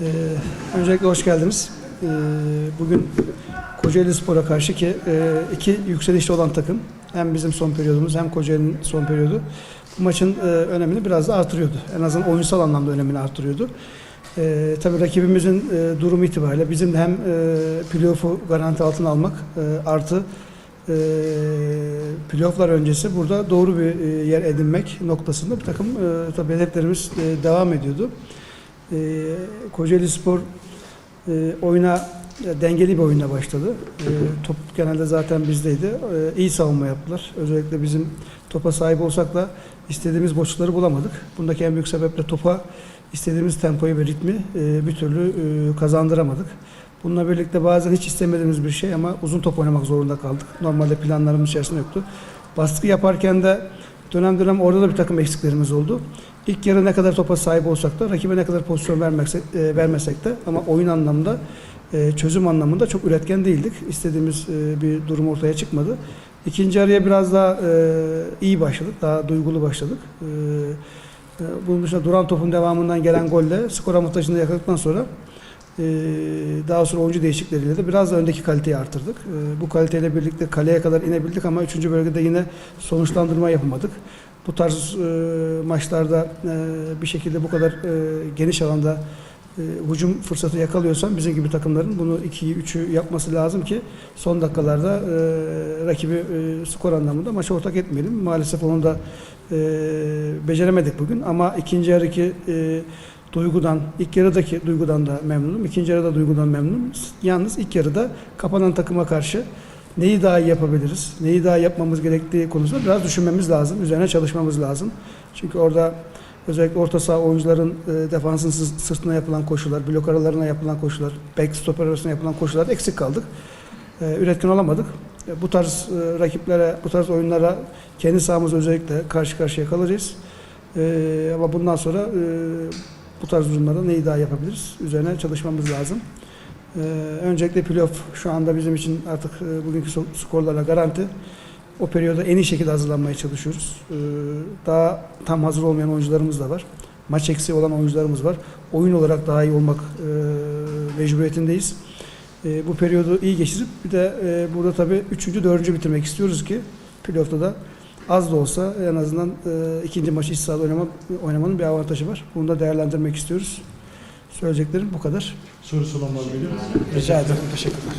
Ee, öncelikle hoş geldiniz. Ee, bugün Kocaeli Spor'a karşı ki e, iki yükselişte olan takım. Hem bizim son periyodumuz hem Kocaeli'nin son periyodu. Bu maçın e, önemini biraz da artırıyordu. En azından oyunsal anlamda önemini artırıyordu. Ee, tabii rakibimizin e, durumu itibariyle bizim de hem e, playoff'u garanti altına almak e, artı e, playofflar öncesi burada doğru bir e, yer edinmek noktasında bir takım e, tabii hedeflerimiz e, devam ediyordu. E, Kocaeli Spor e, oyuna dengeli bir oyunla başladı. E, top genelde zaten bizdeydi. E, iyi savunma yaptılar. Özellikle bizim topa sahip olsak da istediğimiz boşlukları bulamadık. Bundaki en büyük sebep de topa istediğimiz tempoyu ve ritmi e, bir türlü e, kazandıramadık. Bununla birlikte bazen hiç istemediğimiz bir şey ama uzun top oynamak zorunda kaldık. Normalde planlarımız içerisinde yoktu. Baskı yaparken de dönem dönem orada da bir takım eksiklerimiz oldu. İlk yarı ne kadar topa sahip olsak da rakibe ne kadar pozisyon vermesek, e, vermesek de ama oyun anlamında e, çözüm anlamında çok üretken değildik. İstediğimiz e, bir durum ortaya çıkmadı. İkinci araya biraz daha e, iyi başladık. Daha duygulu başladık. E, e, bunun dışında duran topun devamından gelen golle skor avantajını yakaladıktan sonra e, daha sonra oyuncu değişiklikleriyle de biraz da öndeki kaliteyi artırdık. E, bu kaliteyle birlikte kaleye kadar inebildik ama üçüncü bölgede yine sonuçlandırma yapamadık. Bu tarz e, maçlarda e, bir şekilde bu kadar e, geniş alanda e, hücum fırsatı yakalıyorsan bizim gibi takımların bunu 2'yi 3'ü yapması lazım ki son dakikalarda e, rakibi e, skor anlamında maça ortak etmeyelim. Maalesef onu da e, beceremedik bugün ama ikinci yarıki e, duygudan, ilk yarıdaki duygudan da memnunum. İkinci yarıda duygudan memnunum. Yalnız ilk yarıda kapanan takıma karşı neyi daha iyi yapabiliriz, neyi daha yapmamız gerektiği konusunda biraz düşünmemiz lazım, üzerine çalışmamız lazım. Çünkü orada özellikle orta saha oyuncuların e, defansın sı- sırtına yapılan koşular, blok aralarına yapılan koşular, back stoper arasına yapılan koşularda eksik kaldık. E, üretken olamadık. E, bu tarz rakiplere, bu tarz oyunlara kendi sahamız özellikle karşı karşıya kalacağız. Ama bundan sonra bu tarz durumlarda neyi daha yapabiliriz? Üzerine çalışmamız lazım. Ee, öncelikle playoff şu anda bizim için artık e, bugünkü skorlarla garanti. O periyoda en iyi şekilde hazırlanmaya çalışıyoruz. Ee, daha tam hazır olmayan oyuncularımız da var. Maç eksiği olan oyuncularımız var. Oyun olarak daha iyi olmak e, mecburiyetindeyiz. E, bu periyodu iyi geçirip bir de e, burada tabii üçüncü, dördüncü bitirmek istiyoruz ki playoff'ta da az da olsa en azından e, ikinci maçı iç sahada oynama, oynamanın bir avantajı var. Bunu da değerlendirmek istiyoruz. Söyleyeceklerim bu kadar. Sorusu olan var mıydı? Rica ederim. Teşekkürler.